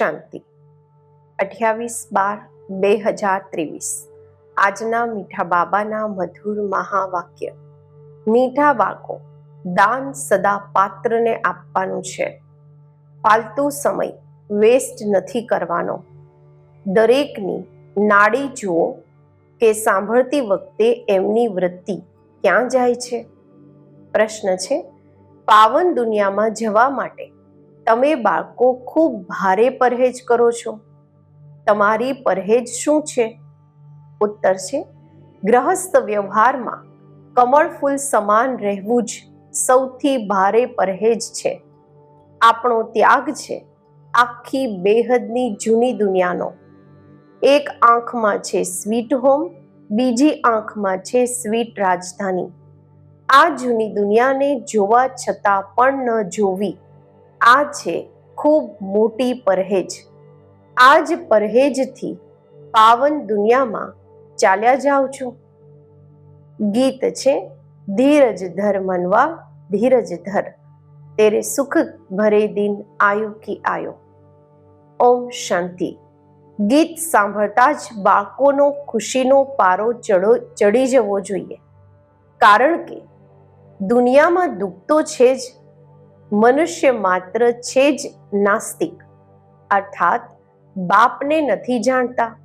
શાંતિ. અઠ્યાવીસ બાર બે હજાર ત્રેવીસ. આજના મીઠા બાબાના મધુર મહાવાક્ય. મીઠા બાળકો દાન સદા પાત્રને આપવાનું છે. ફાલતુ સમય, વેસ્ટ નથી કરવાનો. દરેકની નાડી જુઓ કે સાંભળતી વખતે એમની વૃત્તિ ક્યાં જાય છે? પ્રશ્ન છે, પાવન દુનિયામાં જવા માટે તમે બાળકો ખૂબ ભારે પરહેજ કરો છો. તમારી પરહેજ શું છે? ઉત્તર છે, ગ્રહસ્થ વ્યવહારમાં કમળ ફૂલ સમાન રહેવું જ સૌથી ભારે પરહેજ છે. આપણો ત્યાગ છે આખી બેહદની જૂની દુનિયાનો. એક આંખમાં છે સ્વીટ હોમ, બીજી આંખમાં છે સ્વીટ રાજધાની. આ જૂની દુનિયાને જોવા છતાં પણ ન જોવી. આ છે ખૂબ મોટી પરહેજ. આ જ પરહેજથી પાવન દુનિયામાં ચાલ્યા જાઓ છો. ગીત છે, ધીરજ ધર મનવા, ધીરજ ધર. તેરે સુખ ભરે દિન આયો કી આયો. ઓમ શાંતિ. ગીત સાંભળતા જ બાળકોનો ખુશીનો પારો ચડો, ચડી જવો જોઈએ. કારણ કે દુનિયામાં દુઃખ તો છે જ મનુષ્ય માત્ર છે જ નાસ્તિક, અર્થાત બાપને નથી જાણતા.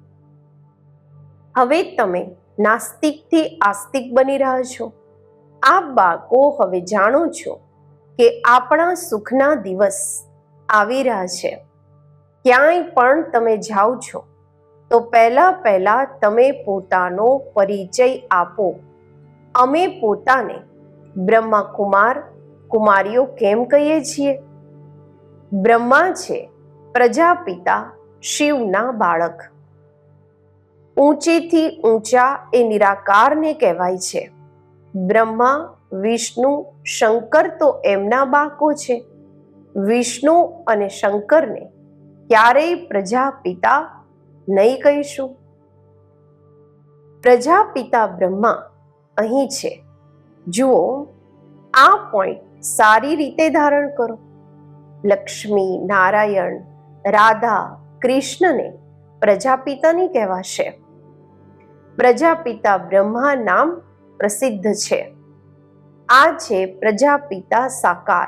હવે તમે નાસ્તિકથી આસ્તિક બની રહ્યા છો. આ બાળકો હવે જાણો છો કે આપણા સુખના દિવસ આવી રહ્યા છે. ક્યાંય પણ તમે જાઓ છો, તો પહેલાં પહેલાં તમે પોતાનો પરિચય આપો. અમે પોતાને બ્રહ્માકુમાર કુમારીઓ કેમ કહીએ છીએ? બ્રહ્મા છે પ્રજાપિતા શિવના બાળક. ઊંચેથી ઊંચા એ નિરાકારને કહેવાય છે. બ્રહ્મા, વિષ્ણુ, શંકર તો એમના બાળકો છે. વિષ્ણુ અને શંકરને ક્યારેય પ્રજાપિતા નહીં કહીશું. પ્રજાપિતા બ્રહ્મા અહીં છે. જુઓ, આ પોઈન્ટ સારી રીતે ધારણ કરો. લક્ષ્મી, નારાયણ, રાધા, કૃષ્ણને પ્રજાપિતાની કહેવાશે. પ્રજાપિતા બ્રહ્મા નામ પ્રસિદ્ધ છે. આ છે પ્રજાપિતા સાકાર.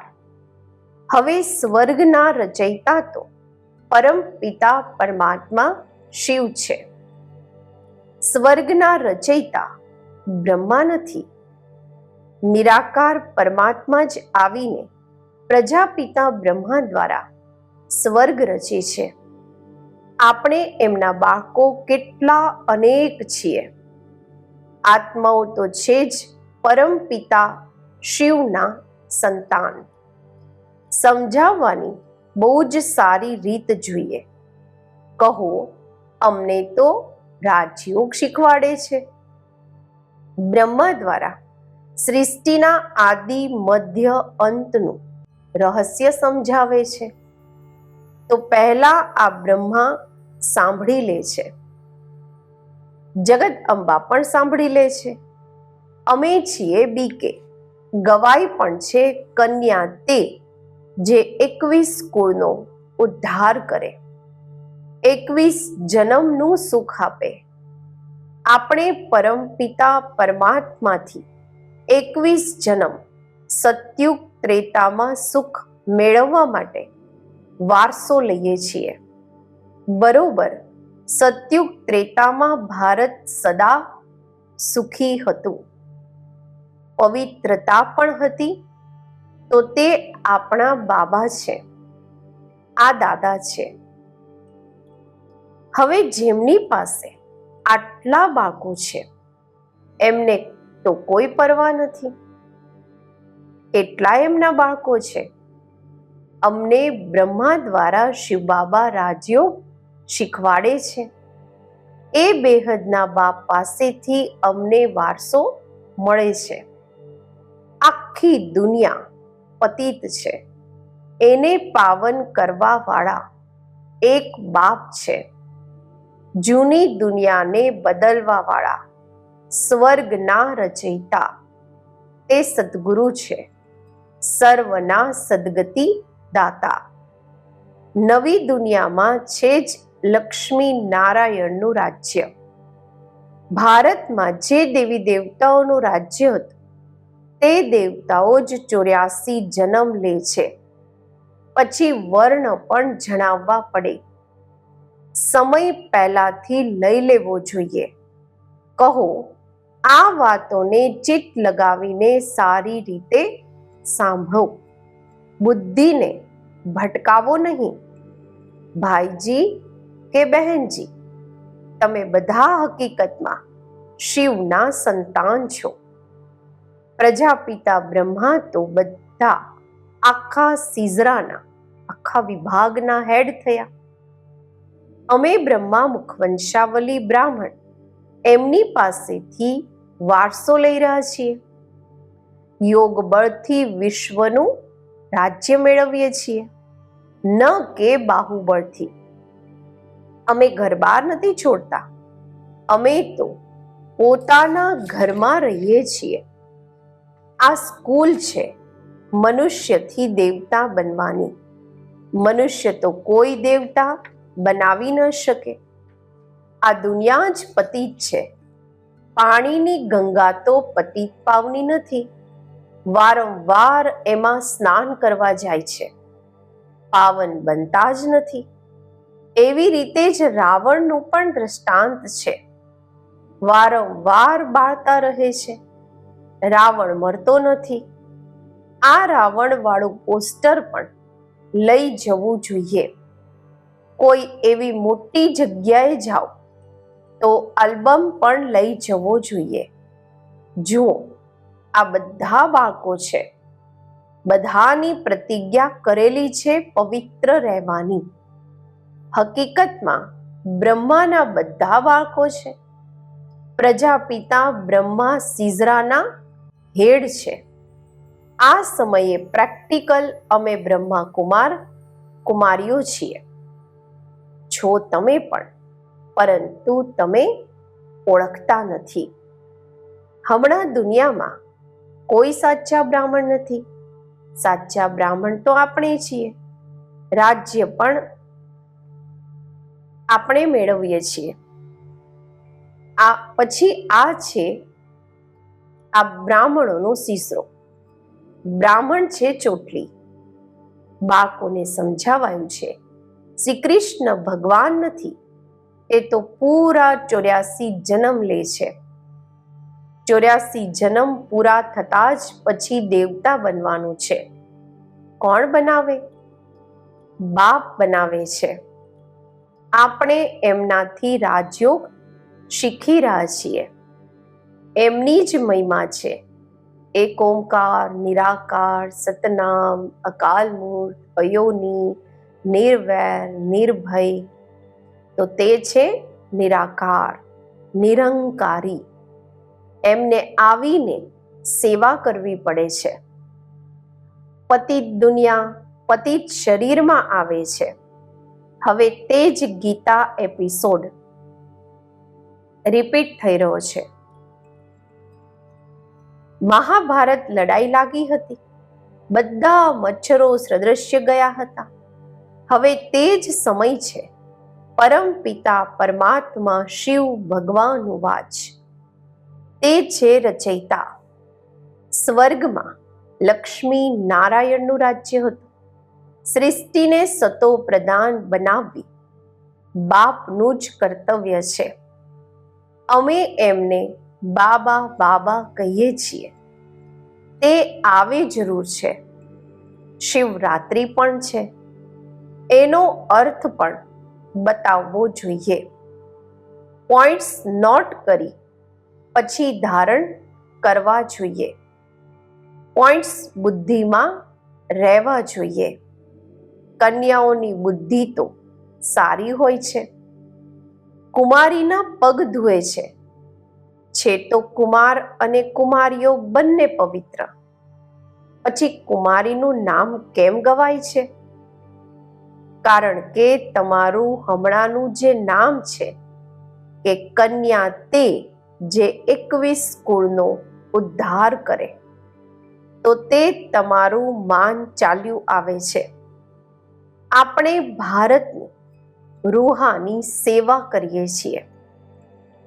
હવે સ્વર્ગના રચયિતા તો પરમ પિતા પરમાત્મા શિવ છે. સ્વર્ગના રચયિતા બ્રહ્મા નથી. નિરાકાર પરમાત્મા જ આવીને પ્રજાપિતા બ્રહ્મા દ્વારા સ્વર્ગ રચે છે. આપણે એમના બાળકો કેટલા અનેક છીએ. આત્માઓ તો છે જ પરમ પિતા શિવના સંતાન. સમજાવવાની બહુ જ સારી રીત જોઈએ. કહો, અમને તો રાજયોગ શીખવાડે છે. બ્રહ્મા દ્વારા સૃષ્ટિના આદિ મધ્ય અંતનું રહસ્ય સમજાવે છે. તો પહેલા આ બ્રહ્મા સાંભળી લે છે. જગત અંબા પણ સાંભળી લે છે. અમે છીએ બીકે ગવાય પણ છે કન્યા તે, જે એકવીસ કુળનો ઉદ્ધાર કરે. એકવીસ જન્મનું સુખ આપે. આપણે પરમ પિતા પરમાત્માથી એકવીસ જન્મ સત્યુગ ત્રેતામાં સુખ મેળવવા માટે વારસો લઈએ છીએ. બરોબર, સત્યુગ ત્રેતામાં ભારત સદા સુખી હતું. પવિત્રતા પણ હતી, તો તે આપણા બાબા છે, આ દાદા છે. હવે જેમની પાસે આટલા બાકુ છે, એમને તો કોઈ પરવા નથી. કેટલા એમના બાળકો છે. અમને બ્રહ્મા દ્વારા શિવબાબા રાજયોગ શીખવાડે છે. એ બેહદના બાપ પાસેથી અમને વારસો મળે છે. આખી દુનિયા પતિત છે. એને પાવન કરવાવાળા એક બાપ છે. જૂની દુનિયાને બદલવા વાળા સ્વર્ગના રચયિતા. તે સદગુરુ છે. સર્વના સદગતિ દાતા. નવી દુનિયામાં છે જ લક્ષ્મી નારાયણનું રાજ્ય. ભારતમાં જે દેવી દેવતાઓનું રાજ્ય હતું, તે દેવતાઓ જ ચોર્યાસી જન્મ લે છે. પછી વર્ણ પણ જણાવવા પડે. સમય પહેલાથી લઈ લેવો જોઈએ. કહો આ વાતોને ચિત્ત લગાવીને સારી રીતે સાંભળો. બુદ્ધિને ભટકાવો નહીં. ભાઈજી કે બહેનજી, તમે બધા હકીકતમાં શિવના સંતાન છો. પ્રજાપિતા બ્રહ્મા તો બધા આખા સિઝરાના, આખા વિભાગના હેડ થયા. અમે બ્રહ્મા મુખવંશાવલી બ્રાહ્મણ, એમની પાસેથી વારસો લઈ રહ્યા છીએ. યોગ બળથી વિશ્વનું રાજ્ય મેળવીએ છીએ. ન કે બાહુબળથી. અમે ઘર બહાર નથી છોડતા. અમે તો પોતાના ઘરમાં રહીએ છીએ. આ સ્કૂલ છે મનુષ્યથી દેવતા બનવાની. મનુષ્ય તો કોઈ દેવતા બનાવી ન શકે. આ દુનિયા જ પતિત છે. પાણીની ગંગા તો પતિત પાવની નથી. વારંવાર એમાં સ્નાન કરવા જાય છે. પાવન બનતા જ નથી. એવી રીતે જ રાવણનું પણ દ્રષ્ટાંત છે. વારંવાર બાળતા રહે છે. રાવણ મરતો નથી. આ રાવણ વાળું પોસ્ટર પણ લઈ જવું જોઈએ. કોઈ એવી મોટી જગ્યાએ જાઓ તો આલ્બમ પણ લઈ જવો જોઈએ. જુઓ, આ બધા બાળકો છે. બધાની પ્રતિજ્ઞા કરેલી છે પવિત્ર રહેવાની. હકીકતમાં, બ્રહ્માના બધા બાળકો છે. પ્રજાપિતા બ્રહ્મા સિઝરાના હેડ છે. આ સમયે પ્રેક્ટિકલ અમે બ્રહ્મા કુમાર કુમારીઓ છીએ. છો તમે પણ. પરંતુ તમે ઓળખતા નથી. હમણાં દુનિયામાં કોઈ સાચા બ્રાહ્મણ નથી. સાચા બ્રાહ્મણ તો આપણે છીએ. રાજ્ય પણ આપણે મેળવીએ છીએ. આ પછી આ છે આ બ્રાહ્મણોનો સીસરો. બ્રાહ્મણ છે ચોટલી. બાળકોને સમજાવાયું છે. શ્રી કૃષ્ણ ભગવાન નથી. એ તો પૂરા ચોર્યાસી જન્મ લે છે. ચોર્યાસી જન્મ પૂરા થતા જ પછી દેવતા બનવાનું છે. કોણ બનાવે? બાપ બનાવે છે. આપણે એમનાથી રાજયોગ શીખી રહ્યા છીએ. એમની જ મહિમા છે. એક ઓમકાર, નિરાકાર, સતનામ અકાલ મૂર્ત અયોની, નિર્વૈર, નિર્ભય તો તે છે નિરાકાર, નિરંકારી. એમને આવીને સેવા કરવી પડે છે. પતિત દુનિયા પતિત શરીરમાં આવે છે. હવે તે જ ગીતા એપિસોડ રિપીટ થઈ રહ્યો છે. મહાભારત લડાઈ લાગી હતી. બધા મચ્છરો સદૃશ્ય ગયા હતા. હવે તે જ સમય છે પરમ પિતા પરમાત્મા શિવ ભગવાન વાચ. તે છે રચયિતા. સ્વર્ગમાં લક્ષ્મી નારાયણનું રાજ્ય હતું. સૃષ્ટિને સતો પ્રદાન બનાવવી બાપનું જ કર્તવ્ય છે. અમે એમને બાબા બાબા કહીએ છીએ. તે આવે જરૂર છે. શિવરાત્રિ પણ છે. એનો અર્થ પણ બતાવવો જોઈએ. પોઈન્ટ્સ નોટ કરી, પછી ધારણ કરવા જોઈએ. પોઈન્ટ્સ બુદ્ધિમાં રહેવા જોઈએ. કન્યાઓની બુદ્ધિ તો સારી હોય છે. કુમારીના પગ ધુએ છે. છે તો કુમાર અને કુમારીઓ બંને પવિત્ર. પછી કુમારીનું નામ કેમ ગવાય છે? કારણ કે તમારું હમણાંનું જે નામ છે, કે કન્યા તે જે એકવીસ કુળનો ઉદ્ધાર કરે, તો તે તમારું માન ચાલ્યું આવે છે. આપણે ભારતની રૂહાની સેવા કરીએ છીએ.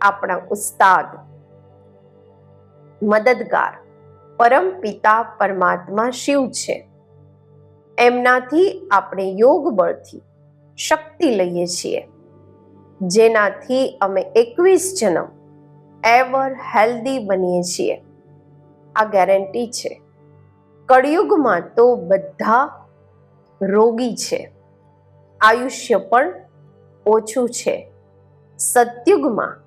આપણા ઉસ્તાદ, મદદગાર પરમ પિતા પરમાત્મા શિવ છે. એમનાથી આપણે યોગ બળથી શક્તિ લઈએ છીએ. જેનાથી અમે એકવીસ જન્મ એવર હેલ્ધી બનીએ છીએ. આ ગેરંટી છે. કળિયુગમાં તો બધા રોગી છે. આયુષ્ય પણ ઓછું છે. સતયુગમાં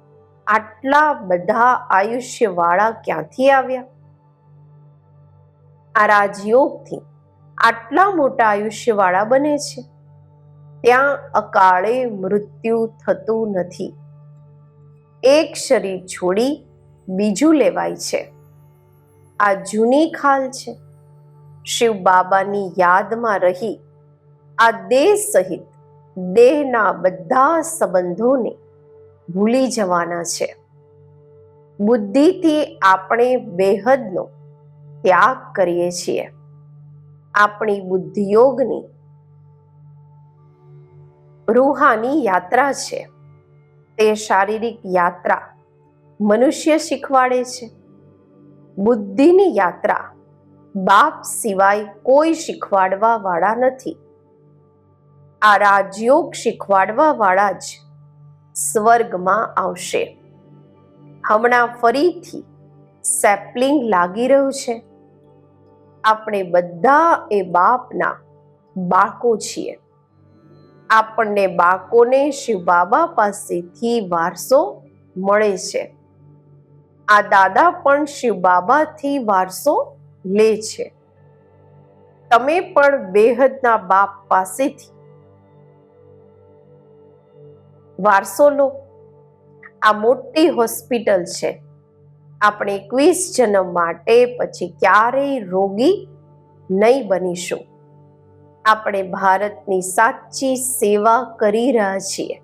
આટલા બધા આયુષ્યવાળા ક્યાંથી આવ્યા? આ રાજયોગથી આટલા મોટા આયુષ્યવાળા બને છે. ત્યાં અકાળે મૃત્યુ થતું નથી. એક શરીર છોડી બીજું લેવાય છે. આ જૂની ખાલ છે. શિવ બાબાની યાદમાં રહી આ દેહ સહિત દેહના બધા સંબંધોને ભૂલી જવાના છે. બુદ્ધિથી આપણે બેહદનો ત્યાગ કરીએ છીએ. આપણી બુદ્ધિયોગની રૂહાની યાત્રા છે. તે શારીરિક યાત્રા મનુષ્ય શીખવાડે છે. બુદ્ધિની યાત્રા બાપ સિવાય કોઈ શીખવાડવા વાળા નથી. આ રાજયોગ શીખવાડવા વાળા જ સ્વર્ગમાં આવશે. હમણાં ફરીથી સેપલિંગ લાગી રહ્યું છે. આપણે બધા એ બાપના બાકો છીએ. આપણને બાકોને શિવ બાબા પાસેથી વારસો મળે છે. આ દાદા પણ શિવ બાબાથી વારસો લે છે. તમે પણ બેહદના બાપ પાસેથી વારસો લો. આ મોટી હોસ્પિટલ છે. આપણે એકવીસ જન્મ માટે પછી ક્યારેય રોગી નહીં બનીશું. આપણે ભારતની સાચી સેવા કરી રહ્યા છીએ.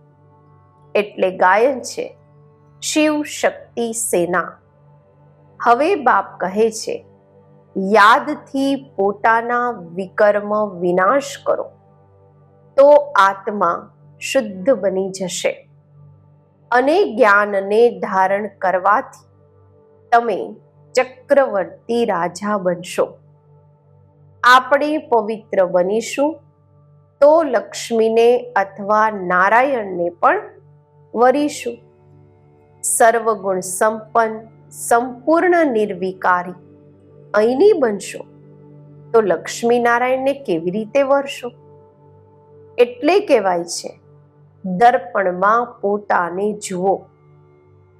એટલે ગાયન છે, શિવ શક્તિ સેના. હવે બાપ કહે છે, યાદથી પોતાના વિકર્મ વિનાશ કરો. તો આત્મા શુદ્ધ બની જશે. અને જ્ઞાનને ધારણ કરવાથી તમે ચક્રવર્તી રાજા બનશો. આપણે પવિત્ર બનીશું. તો લક્ષ્મીને અથવા નારાયણને પણ વરીશું. સર્વગુણ સંપન્ન, સંપૂર્ણ નિર્વિકારી અહીંની બનશો. તો લક્ષ્મી નારાયણને કેવી રીતે વરશો? એટલે કહેવાય છે, દર્પણમાં પોતાને જુઓ.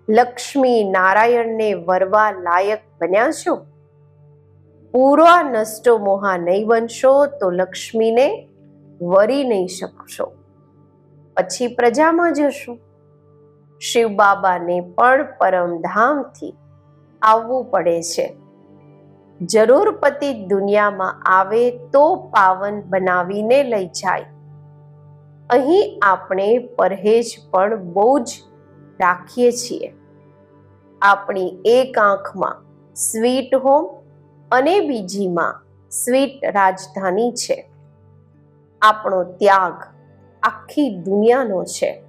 લક્ષ્મી નારાયણને વરવા લાયક બન્યા છો? પૂરા નષ્ટો મોહા નહીં બનશો તો લક્ષ્મીને વરી નહીં શકશો. પછી પ્રજામાં જશો. શિવ બાબાને પણ પરમધામથી આવવું પડે છે. જરૂર પતિ દુનિયામાં આવે તો પાવન બનાવીને લઈ જાય. અહીં આપણે પરહેજ પણ બહુ જ રાખીએ છીએ. આપણી એક આંખમાં સ્વીટ હોમ અને બીજીમાં સ્વીટ રાજધાની છે. આપણો ત્યાગ આખી દુનિયાનો છે.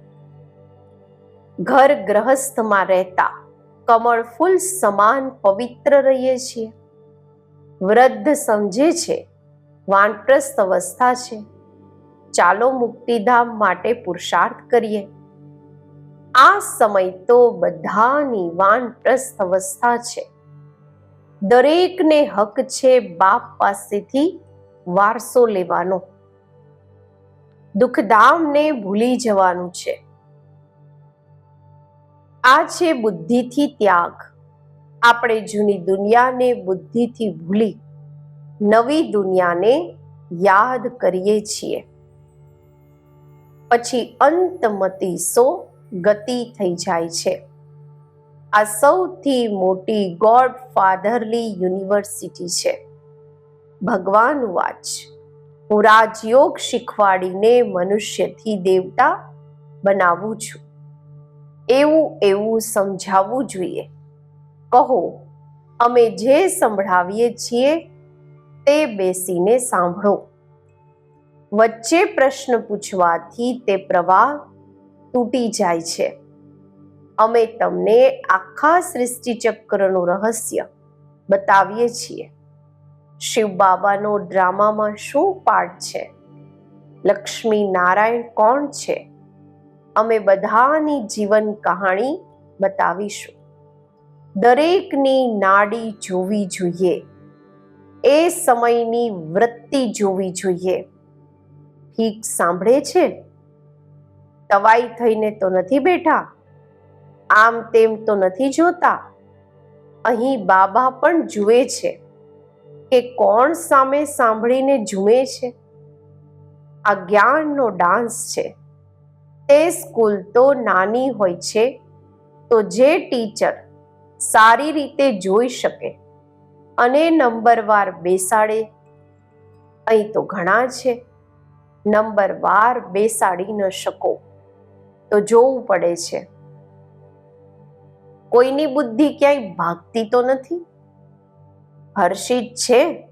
ઘર ગ્રહસ્થમાં રહેતા કમળ ફૂલ સમાન પવિત્ર રહીએ છીએ. વૃદ્ધ સમજે છે, વાનપ્રસ્થ અવસ્થા છે. ચાલો મુક્તિધામ માટે પુરુષાર્થ કરીએ. આ સમય તો બધાની વાનપ્રસ્થ અવસ્થા છે. દરેકને હક છે બાપ પાસેથી વારસો લેવાનો. દુઃખધામને ભૂલી જવાનું છે. આ છે બુદ્ધિથી ત્યાગ. આપણે જૂની દુનિયાને બુદ્ધિથી ભૂલી નવી દુનિયાને યાદ કરીએ છીએ. પછી અંતમતી સો ગતિ થઈ જાય છે. આ સૌથી મોટી ગોડ ફાધરલી યુનિવર્સિટી છે. ભગવાન વાચ. હું રાજયોગ શીખવાડીને મનુષ્યથી દેવતા બનાવું છું. એવું એવું સમજાવવું જોઈએ. કહો, અમે જે સંભળાવીએ છીએ તે બેસીને સાંભળો. વચ્ચે પ્રશ્ન પૂછવાથી તે પ્રવાહ તૂટી જાય છે. અમે તમને આખા સૃષ્ટિ ચક્રનું રહસ્ય બતાવીએ છીએ. શિવ બાબાનો ડ્રામામાં શું પાઠ છે? લક્ષ્મી નારાયણ કોણ છે? અમે બધાની જીવન કહાણી બતાવીશું. દરેકની નાડી જોવી જોઈએ. એ સમયની વૃત્તિ જોવી જોઈએ. ઠીક સાંભળે છે? તવાઈ થઈને તો નથી બેઠા. આમ તેમ તો નથી જોતા. અહીં બાબા પણ જુએ છે કે કોણ સામે સાંભળીને જુએ છે. આ જ્ઞાનનો ડાન્સ છે. તે સ્કૂલ તો નાની હોય છે, તો જે ટીચર સારી રીતે જોઈ શકે અને નંબરવાર બેસાડે, અહીં તો ઘણા છે. નંબરવાર બેસાડી ન શકો. તો જોવું પડે છે. કોઈની બુદ્ધિ ક્યાંય ભાગતી તો નથી? હર્ષિત છે?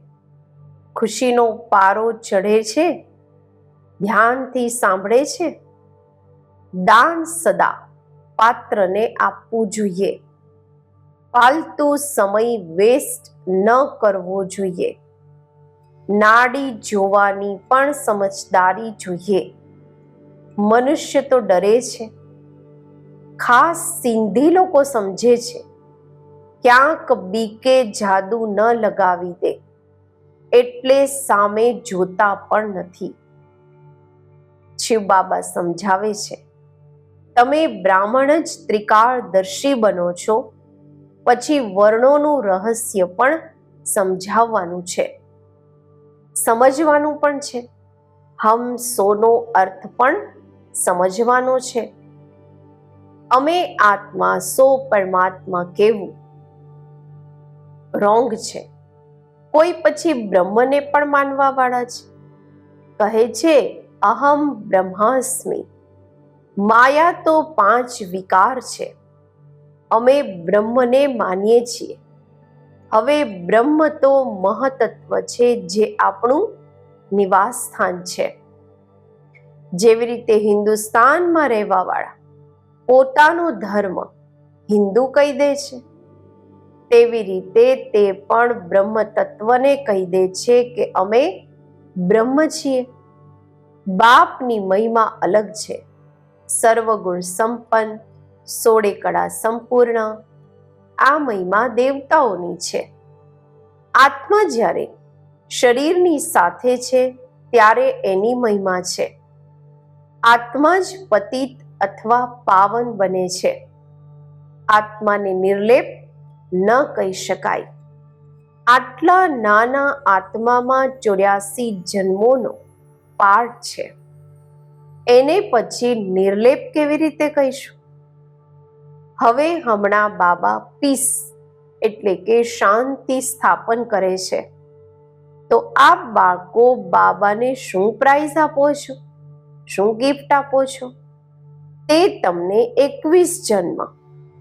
ખુશીનો પારો ચઢે છે? ધ્યાનથી સાંભળે છે? દાન સદા પાત્રને આપવું જોઈએ. ફાલતુ સમય વેસ્ટ ન કરવો જોઈએ. નાડી જોવાની પણ સમજદારી જોઈએ. મનુષ્ય તો ડરે છે. ખાસ સિંધી લોકો સમજે છે. ક્યાંક બીકે જાદુ ન લગાવી દે. એટલે સામે જોતા પણ નથી. શિવ બાબા સમજાવે છે. તમે બ્રાહ્મણ જ ત્રિકાળદર્શી બનો છો. પછી વર્ણોનું રહસ્ય પણ સમજાવવાનું છે. સમજવાનું પણ છે. હમ સોનો અર્થ પણ સમજવાનો છે. અમે આત્મા સો પરમાત્મા કેવું રોંગ છે. કોઈ પછી બ્રહ્મને પણ માનવા વાળા છે. કહે છે, અહમ બ્રહ્માસ્મિ. માયા તો પાંચ વિકાર છે. અમે બ્રહ્મને માનીએ છીએ. હવે બ્રહ્મ તો મહતત્વ છે જે આપણું નિવાસ સ્થાન છે. જેવી રીતે હિન્દુસ્તાનમાં રહેવાવાળા પોતાનો ધર્મ હિન્દુ કહી દે છે, તેવી રીતે તે પણ બ્રહ્મ તત્વને કહી દે છે કે અમે બ્રહ્મ છીએ. બાપની મહિમા અલગ છે. સર્વગુણ સંપન્ન સોળે કળા સંપૂર્ણ. આ મહિમા દેવતાઓની છે. આત્મા જ્યારે શરીરની સાથે છે, ત્યારે એની મહિમા છે. આત્મા જ પતિત અથવા પાવન બને છે. આત્માને નિર્લેપ ન કહી શકાય. આટલા નાના આત્મામાં ચોર્યાસી જન્મોનો પાઠ છે. એને પછી નિર્લેપ કેવી રીતે કહીશું? હવે હમણાં બાબા પીસ એટલે કે શાંતિ સ્થાપન કરે છે. તો આપ બાળકો બાબાને શું પ્રાઇઝ આપો છો? શું ગિફ્ટ આપો છો? તે તમને એકવીસ જન્મ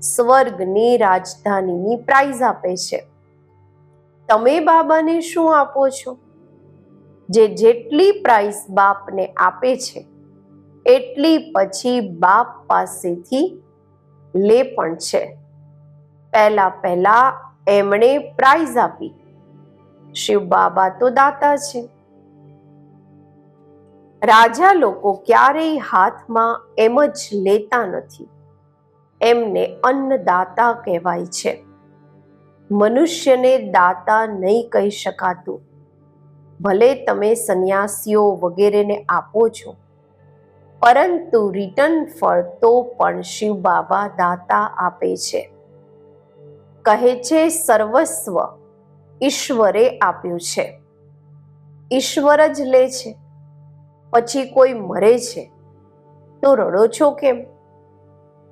સ્વર્ગની રાજધાનીની પ્રાઇઝ આપે છે. તમે બાબાને શું આપો છો? જે જેટલી પ્રાઇઝ બાપને આપે છે, એટલી પછી બાપ પાસેથી લે પણ છે. પહેલા પહેલા એમણે પ્રાઇઝ આપી. શિવ બાબા તો દાતા છે. રાજા લોકો ક્યારેય હાથમાં એમ જ લેતા નથી. એમને અન્નદાતા કહેવાય છે. મનુષ્યને દાતા નહીં કહી શકાતું. ભલે તમે સંન્યાસીઓ વગેરેને આપો છો. પરંતુ રિટર્ન ફળ તો પણ શિવ બાબા દાતા આપે છે. કહે છે, સર્વસ્વ ઈશ્વરે આપ્યું છે. ઈશ્વર જ લે છે. પછી કોઈ મરે છે? તો રડો છો કેમ?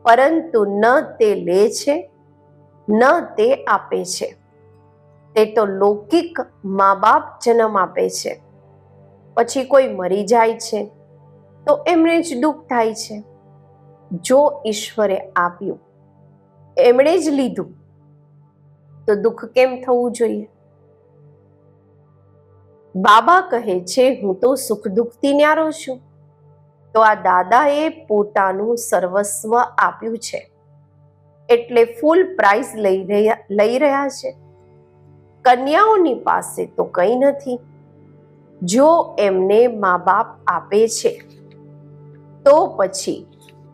પરંતુ ન તે લે છે, ન તે આપે છે. તે તો લૌકિક મા બાપ જન્મ આપે છે. પછી કોઈ મરી જાય છે, તો એમણે જ દુઃખ થાય છે. જો ઈશ્વરે આપ્યું, એમણે જ લીધું, તો દુઃખ કેમ થવું જોઈએ? બાબા કહે છે, હું તો સુખ દુઃખથી ન્યારો છું. તો આ દાદાએ પોતાનું સર્વસ્વ આપ્યું છે. એટલે ફૂલ પ્રાઇઝ લઈ રહ્યા લઈ રહ્યા છે. કન્યાઓની પાસે તો કંઈ નથી. જો એમને મા બાપ આપે છે, તો પછી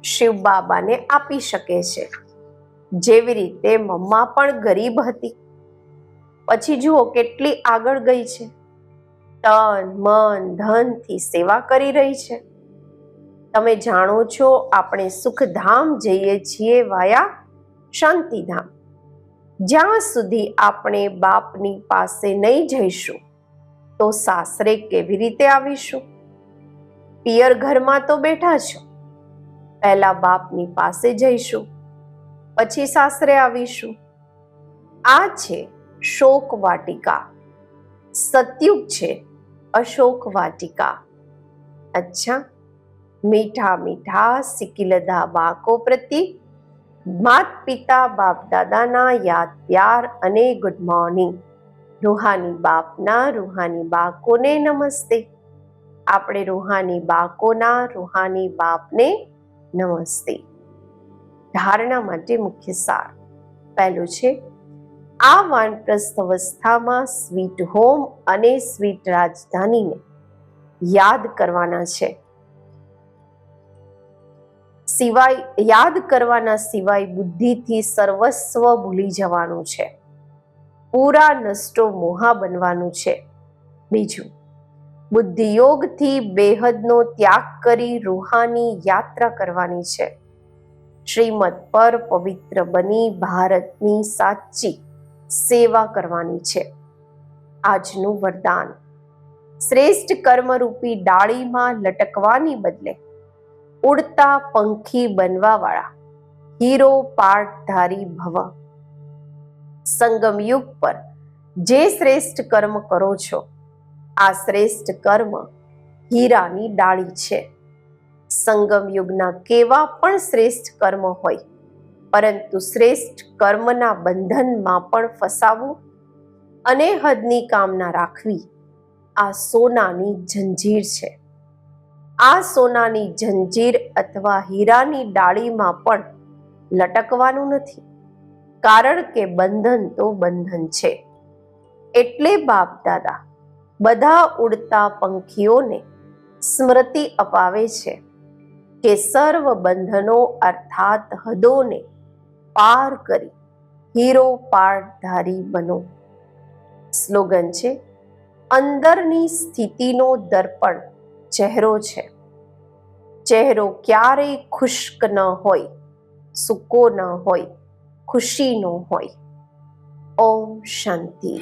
શિવ બાબાને આપી શકે છે. જેવી રીતે મમ્મા પણ ગરીબ હતી. પછી જુઓ કેટલી આગળ ગઈ છે. તન, મન, ધનથી સેવા કરી રહી છે. તમે જાણો છો, આપણે સુખધામ જઈએ છીએ વાયા શાંતિધામ. જ્યાં સુધી આપણે બાપની પાસે નહીં જઈશું, તો સાસરે કેવી રીતે આવીશું? પિયર ઘરમાં તો બેઠા છો. પહેલા બાપની પાસે જઈશું, પછી સાસરે આવીશું. આ છે શોક વાટિકા સતયુગ છે. અશોક વાટિકા. અચ્છા. મીઠા મીઠા સિકિલદા બાકો પ્રતિ માત પિતા બાપ દાદાના યાદ પ્યાર અને ગુડ મોર્નિંગ રૂહાની બાપના રૂહાની બાકોને નમસ્તે. આપણે રૂહાની બાકોના રૂહાની બાપને નમસ્તે. ધારણા માટે મુખ્ય સાર. પહેલું છે આ વાનપ્રસ્થ અવસ્થામાં સ્વીટ હોમ અને સ્વીટ રાજધાનીને યાદ કરવાના છે. સિવાય, યાદ કરવાના સિવાય બુદ્ધિથી સર્વસ્વ ભૂલી જવાનું છે. પૂરા નષ્ટો મોહા બનવાનું છે. બીજું, બુદ્ધિયોગથી બેહદનો ત્યાગ કરી રૂહાની યાત્રા કરવાની છે. શ્રીમદ પર પવિત્ર બની ભારતની સાચી સેવા કરવાની છે. આજનું વરદાન. શ્રેષ્ઠ કર્મરૂપી ડાળીમાં લટકવાની બદલે ઉડતા પંખી બનવાવાળા હીરો પાઠધારી ભવ. સંગમ યુગ પર જે શ્રેષ્ઠ કર્મ કરો છો, આ શ્રેષ્ઠ કર્મ હીરાની ડાળી છે. સંગમ યુગના કેવા પણ શ્રેષ્ઠ કર્મ હોય પરંતુ શ્રેષ્ઠ કર્મના બંધનમાં પણ ફસાવું અને હદની કામના રાખવી આ સોનાની જંજીર છે. આ સોનાની જંજીર અથવા હીરાની ડાળીમાં પણ લટકવાનું નથી, કારણ કે બંધન તો બંધન છે. એટલે બાપ દાદા બધા ઉડતા પંખીઓને સ્મૃતિ અપાવે છે કે સર્વ બંધનો અર્થાત હદોને પાર કરી. હીરો પારધારી બનો. સ્લોગન છે, અંદરની સ્થિતિનો દર્પણ, ચહેરો છે. ચહેરો ક્યારેય ખુશ્ક ન હોય, સૂકો ન હોય, ખુશીનો હોય. ઓમ શાંતિ.